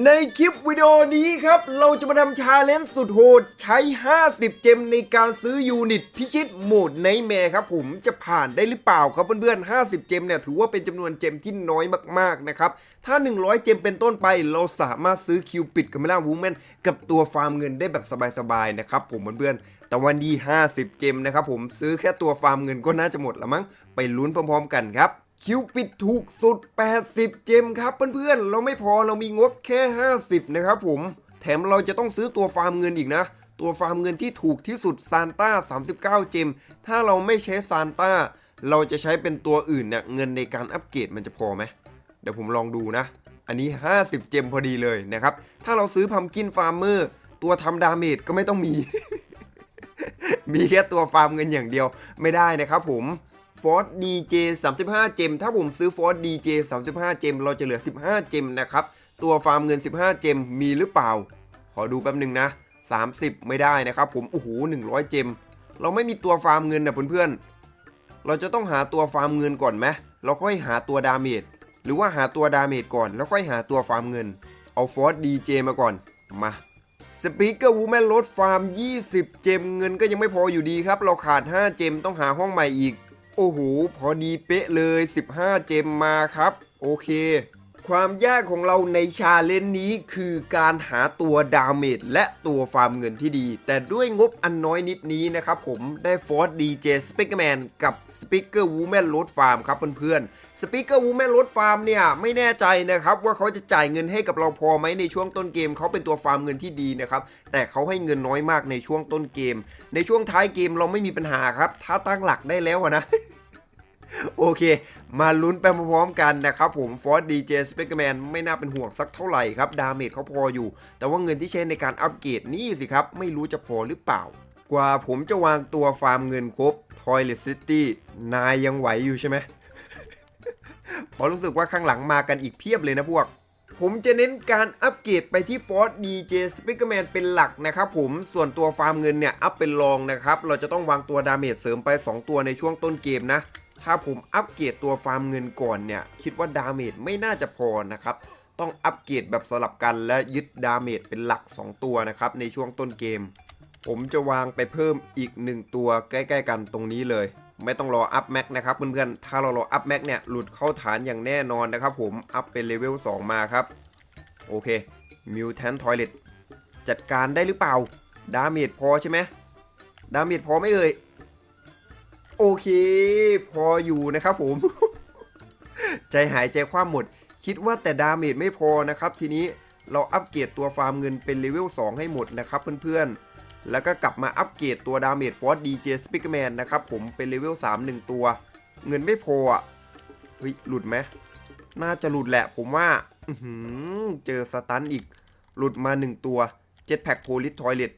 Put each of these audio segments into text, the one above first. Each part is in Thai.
ในคลิปวิดีโอนี้ครับ เราจะมาทำชาเลนจ์สุดโหด ใช้ 50 เจมในการซื้อยูนิต พิชิตโหมดไนแมร์ครับผมจะผ่านได้หรือเปล่าครับเพื่อนๆ 50 เจมเนี่ย ถือว่าเป็นจำนวนเจมที่น้อยมากๆนะครับ ถ้า 100 เจมเป็นต้นไป เราสามารถซื้อคิวปิดกับเมล่าวูแมนกับตัวฟาร์มเงินได้แบบสบายๆนะครับผมเพื่อนๆแต่วันนี้50 เจมนะครับผมซื้อแค่ตัวฟาร์มเงินก็น่าจะหมดละมั้งไปลุ้นพร้อม ๆ กันครับ คิวปิดถูกสุด 80 เจมครับเพื่อนๆ เราไม่พอเรามีงบแค่ 50 นะครับผม แถมเราจะต้องซื้อตัวฟาร์มเงินอีกนะ ตัวฟาร์มเงินที่ถูกที่สุดซานต้า 39 เจม ถ้าเราไม่ใช้ซานต้า เราจะใช้เป็นตัวอื่นเนี่ยเงินในการอัปเกรดมันจะพอไหม เดี๋ยวผมลองดูนะ อันนี้ 50 เจมพอดีเลยนะครับ ถ้าเราซื้อพัมกินฟาร์มเมอร์ตัวทำดาเมจก็ไม่ต้องมี มีแค่ตัวฟาร์มเงินอย่างเดียวไม่ได้นะครับผม ฟอร์ด DJ 35เจมถ้าผมซื้อฟอร์ด DJ 35เจมเราจะเหลือ15เจมนะครับตัวฟาร์มเงิน 15 เจมมีหรือเปล่า ขอดูแป๊บหนึ่งนะ 30 ไม่ได้นะครับผม โอ้โห 100 เจม เราไม่มีตัวฟาร์มเงินนะเพื่อนๆ เราจะต้องหาตัวฟาร์มเงินก่อนไหมเราค่อยหาตัวดาเมจ หรือว่าหาตัวดาเมจก่อน แล้วค่อยหาตัวฟาร์มเงิน เอาฟอร์ด DJ มาก่อน มาสปีกเกอร์วูแมนลดฟาร์ม 20 เจมเงินก็ยังไม่พออยู่ดีครับ เราขาด 5 เจมต้องหาห้องใหม่อีก โอ้โห พอดีเป๊ะเลย 15 เจมมาครับ โอเค ความยากของเราในชาเลนจ์นี้คือการหาตัวดาเมจและตัวฟาร์มเงินที่ดี แต่ด้วยงบอันน้อยนิดนี้นะครับผมได้ฟอร์ดดีเจสปิกเกอร์แมนกับสปิกเกอร์วูแมนลดฟาร์มครับเพื่อนๆสปิกเกอร์วูแมนลดฟาร์มเนี่ยไม่แน่ใจนะครับว่าเขาจะจ่ายเงินให้กับเราพอไหมในช่วงต้นเกมเขาเป็นตัวฟาร์มเงินที่ดีนะครับแต่เขาให้เงินน้อยมากในช่วงต้นเกม ในช่วงท้ายเกมเราไม่มีปัญหาครับถ้าตั้งหลักได้แล้วนะ โอเค มาลุ้นไปพร้อมๆกันนะครับผมฟอร์ดดีเจสเปกแมนไม่น่าเป็นห่วงสักเท่าไหร่ครับ ดาเมจเขาพออยู่ แต่ว่าเงินที่ใช้ในการอัปเกรดนี่สิครับ ไม่รู้จะพอหรือเปล่า กว่าผมจะวางตัวฟาร์มเงินครบ Toilet City นายยังไหวอยู่ใช่ไหมพอรู้สึกว่าข้างหลังมากันอีกเพียบเลยนะพวกผมจะเน้นการอัปเกรดไปที่ Ford DJ Speakerman เป็นหลักนะครับผมส่วนตัวฟาร์มเงินเนี่ย อัพเป็นรองนะครับ เราจะต้องวางตัวดาเมจเสริมไป 2 ตัวในช่วงต้นเกมนะ ถ้าผมอัปเกรดตัวฟาร์มเงินก่อนเนี่ย คิดว่าดาเมจไม่น่าจะพอนะครับ ต้องอัปเกรดแบบสลับกันและยึดดาเมจเป็นหลัก 2 ตัวนะครับ ในช่วงต้นเกม ผมจะวางไปเพิ่มอีก 1 ตัวใกล้ ๆ กันตรงนี้เลย ไม่ต้องรออัพแม็กนะครับเพื่อนๆ ถ้าเรารออัพแม็กเนี่ยหลุดเข้าฐานอย่างแน่นอนนะครับผมอัพเป็นเลเวล2มาครับ โอเคมิวแทนทอยเลตจัดการได้หรือเปล่า ดาเมจพอใช่ไหมดาเมจพอไหม่เอ่ย โอเค พออยู่นะครับผม ใจหายใจคว่ำหมด คิดว่าแต่ดาเมจไม่พอนะครับ ทีนี้เราอัปเกรดตัวฟาร์มเงินเป็นเลเวล2ให้หมดนะครับเพื่อนๆ แล้วก็กลับมาอัปเกรดตัวดาเมจฟอร์ดดีเจสปิกแมนนะครับผมเป็นเลเวล3 1 ตัว เงินไม่พออะเฮ้ยหลุดไหมน่าจะหลุดแหละผมว่าเจอสตันอีก หลุดมา 1 ตัวเจ็ตแพ็กโพลิสทอยเลต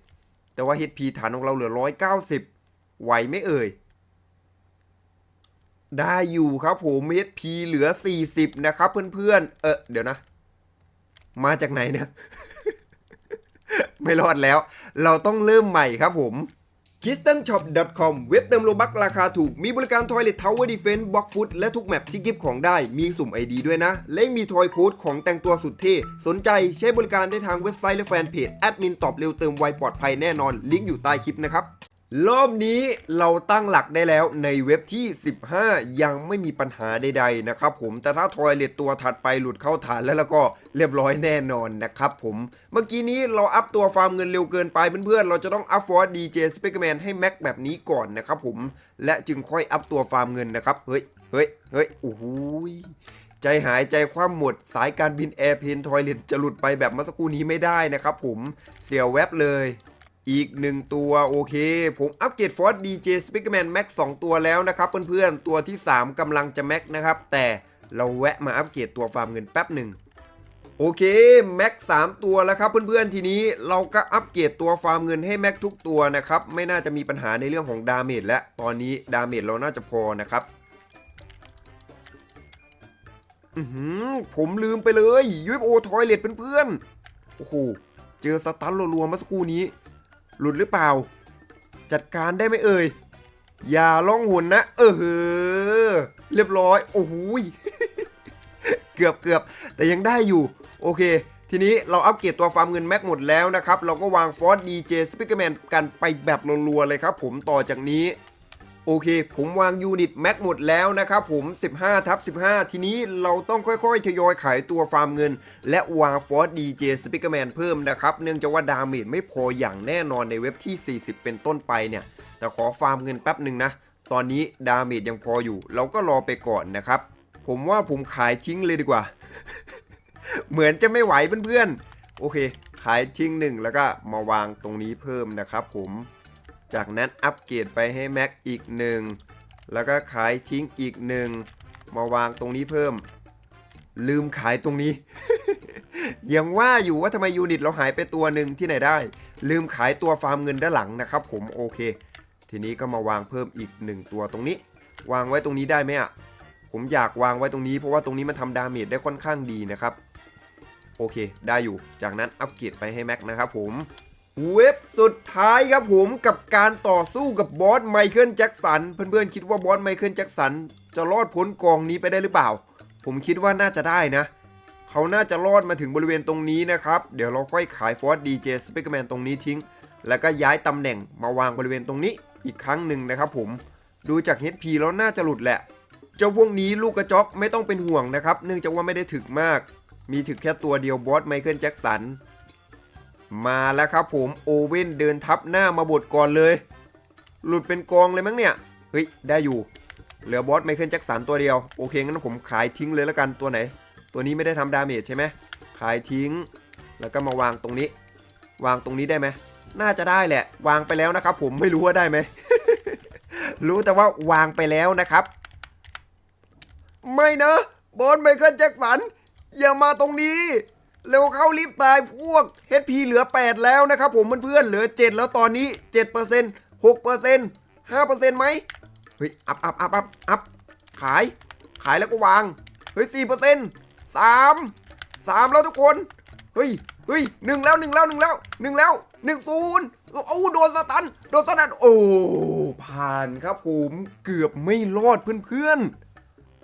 แต่ว่า HP ฐานของเราเหลือ 190 ไหวไม่เอ่ย ได้อยู่ครับผม HP เหลือ 40 นะครับเพื่อนๆ เออเดี๋ยวนะ มาจากไหนเนี่ย ไม่รอดแล้ว เราต้องเริ่มใหม่ครับผม k i s t a n s h o p c o m เว็บเติมโลบักราคาถูก มีบริการ Toilet Tower Defense Block Foot และทุกแมปที่กิฟของได้ มีสุ่ม ID ด้วยนะ และมีทอยโค้ดของแต่งตัวสุดเท่ สนใจใช้บริการได้ทางเว็บไซต์และแฟนเพจ แอดมินตอบเร็วเติมไวปลอดภัยแน่นอน ลิงก์อยู่ใต้คลิปนะครับ รอบนี้เราตั้งหลักได้แล้วในเว็บที่ 15 ยังไม่มีปัญหาใดๆนะครับผมแต่ถ้าทอยเลตตัวถัดไปหลุดเข้าฐานแล้วแล้วก็เรียบร้อยแน่นอนนะครับผมเมื่อกี้นี้เราอัพตัวฟาร์มเงินเร็วเกินไปเพื่อนๆ เราจะต้องอัพฟอร์ดดีเจสเปกแมนให้แม็กแบบนี้ก่อนนะครับผมและจึงค่อยอัพตัวฟาร์มเงินนะครับเฮ้ยเฮ้ยเฮ้ยโอ้โหใจหายใจคว่ำหมดสายการบินแอร์เพนทอยเลตจะหลุดไปแบบเมื่อสักครู่นี้ไม่ได้นะครับผมเสียวแวบเลย อีกหนึ่งตัวโอเค ผมอัปเกรดฟอร์ดดีเจสปิกแมนแม็กสตัวแล้วนะครับเพื่อนๆ ตัวที่ 3กำลังจะแม็กนะครับ แต่เราแวะมาอัปเกรดตัวฟาร์มเงินแป๊บหนึ่งโอเคแม็ก3ตัวแล้วครับเพื่อนๆทีนี้เราก็อัปเกรดตัวฟาร์มเงินให้แม็กทุกตัวนะครับไม่น่าจะมีปัญหาในเรื่องของดาเมจและตอนนี้ดาเมจเราน่าจะพอนะครับอือหือผมลืมไปเลยยูเอฟโอทอยเลตเพื่อนๆโอ้โหเจอสตันรัวๆเมื่อสักครู่นี้ หลุดหรือเปล่า จัดการได้ไหมเอ่ย อย่าล่องหนนะ เออเหอเรียบร้อย โอ้โหเกือบเกือบแต่ยังได้อยู่ โอเค ทีนี้เราอัปเกรดตัวฟาร์มเงินแม็กหมดแล้วนะครับ เราก็วางฟอสดีเจสปิเกอร์แมนกันไปแบบรัวๆเลยครับผมต่อจากนี้ โอเค ผมวางยูนิตแม็กหมดแล้วนะครับผม 15ทับ15 ทีนี้เราต้องค่อยๆ ทยอยขายตัวฟาร์มเงิน และวางฟอสดีเจสปิเกอร์แมนเพิ่มนะครับ เนื่องจากว่าดาเมจไม่พออย่างแน่นอนในเว็บที่ 40 เป็นต้นไปเนี่ย แต่ขอฟาร์มเงินแป๊บหนึ่งนะ ตอนนี้ดาเมจยังพออยู่ เราก็รอไปก่อนนะครับ ผมว่าผมขายทิ้งเลยดีกว่า เหมือนจะไม่ไหวเพื่อนๆ โอเค ขายทิ้งหนึ่งแล้วก็มาวางตรงนี้เพิ่มนะครับผม จากนั้นอัปเกรดไปให้แม็กอีกหนึ่งแล้วก็ขายทิ้งอีกหนึ่งมาวางตรงนี้เพิ่ม ลืมขายตรงนี้ ยังว่าอยู่ว่าทำไมยูนิตเราหายไปตัวหนึ่งที่ไหนได้ ลืมขายตัวฟาร์มเงินด้านหลังนะครับ ผมโอเค ทีนี้ก็มาวางเพิ่มอีกหนึ่งตัวตรงนี้ วางไว้ตรงนี้ได้ไหมอะผมอยากวางไว้ตรงนี้เพราะว่าตรงนี้มันทำดาเมจได้ค่อนข้างดีนะครับโอเค ได้อยู่ จากนั้นอัปเกรดไปให้แม็กนะครับผม เว็บสุดท้ายครับผมกับการต่อสู้กับบอสไมเคิลแจ็คสัน เพื่อนๆคิดว่าบอสไมเคิลแจ็คสันจะรอดพ้นกองนี้ไปได้หรือเปล่า ผมคิดว่าน่าจะได้นะ เขาน่าจะรอดมาถึงบริเวณตรงนี้นะครับ เดี๋ยวเราค่อยขายฟอสดีเจสเปกแมนตรงนี้ทิ้ง แล้วก็ย้ายตำแหน่งมาวางบริเวณตรงนี้อีกครั้งหนึ่งนะครับผมดูจาก HP แล้วน่าจะหลุดแหละ เจ้าพวกนี้ลูกกระจอกไม่ต้องเป็นห่วงนะครับ เนื่องจากว่าไม่ได้ถึกมาก มีถึกแค่ตัวเดียวบอสไมเคิลแจ็คสัน มาแล้วครับผมโอเว่นเดินทับหน้ามาบดก่อนเลย หลุดเป็นกองเลยมั้งเนี่ย เฮ้ย ได้อยู่ เหลือบอสไมเคิลแจ็คสันตัวเดียว โอเคงั้นผมขายทิ้งเลยแล้วกันตัวไหน ตัวนี้ไม่ได้ทำดาเมจใช่ไหมขายทิ้ง แล้วก็มาวางตรงนี้ วางตรงนี้ได้ไหมน่าจะได้แหละ วางไปแล้วนะครับผมไม่รู้ว่าได้ไหมรู้แต่ว่าวางไปแล้วนะครับ ไม่นะบอสไมเคิลแจ็คสันอย่ามาตรงนี้ เร็วเข้ารีบตายพวก HP เหลือ 8 แล้วนะครับผมเพื่อนๆเหลือ 7 แล้วตอนนี้ 7% 6% 5%ไหมเฮ้ย อัพอัพอัพอัพอัพขาย ขายแล้วก็วาง เฮ้ย4% 3 3แล้วทุกคน เฮ้ย เฮ้ยหนึ่งแล้วหนึ่งแล้วหนึ่งแล้วหนึ่งแล้วหนึ่งศูนย์โอ้โดนสตัน โดนสตัน โอ้ ผ่านครับผม เกือบไม่รอดเพื่อนๆ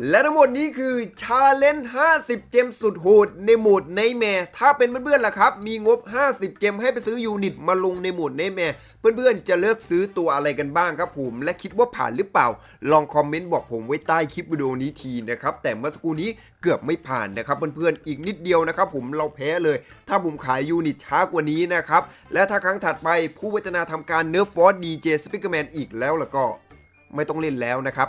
และทั้งหมดนี้คือชาเลนจ์50 เจมสุดโหดในโหมดในแมร์ถ้าเป็นเพื่อนๆล่ะครับ มีงบ 50 เจมให้ไปซื้อยูนิตมาลงในโหมดในแมร์เพื่อนๆจะเลือกซื้อตัวอะไรกันบ้างครับผม และคิดว่าผ่านหรือเปล่า ลองคอมเมนต์บอกผมไว้ใต้คลิปวิดีโอนี้ทีนะครับ แต่เมื่อสักครู่นี้เกือบไม่ผ่านนะครับเพื่อนๆอีกนิดเดียวนะครับผมเราแพ้เลย ถ้าผมขายยูนิตช้ากว่านี้นะครับและถ้าครั้งถัดไปผู้พัฒนาทำการเนื้อฟอร์ดดีเจสปิเกอร์แมนอีกแล้วล้วก็ไม่ต้องเล่นแล้วนะครับ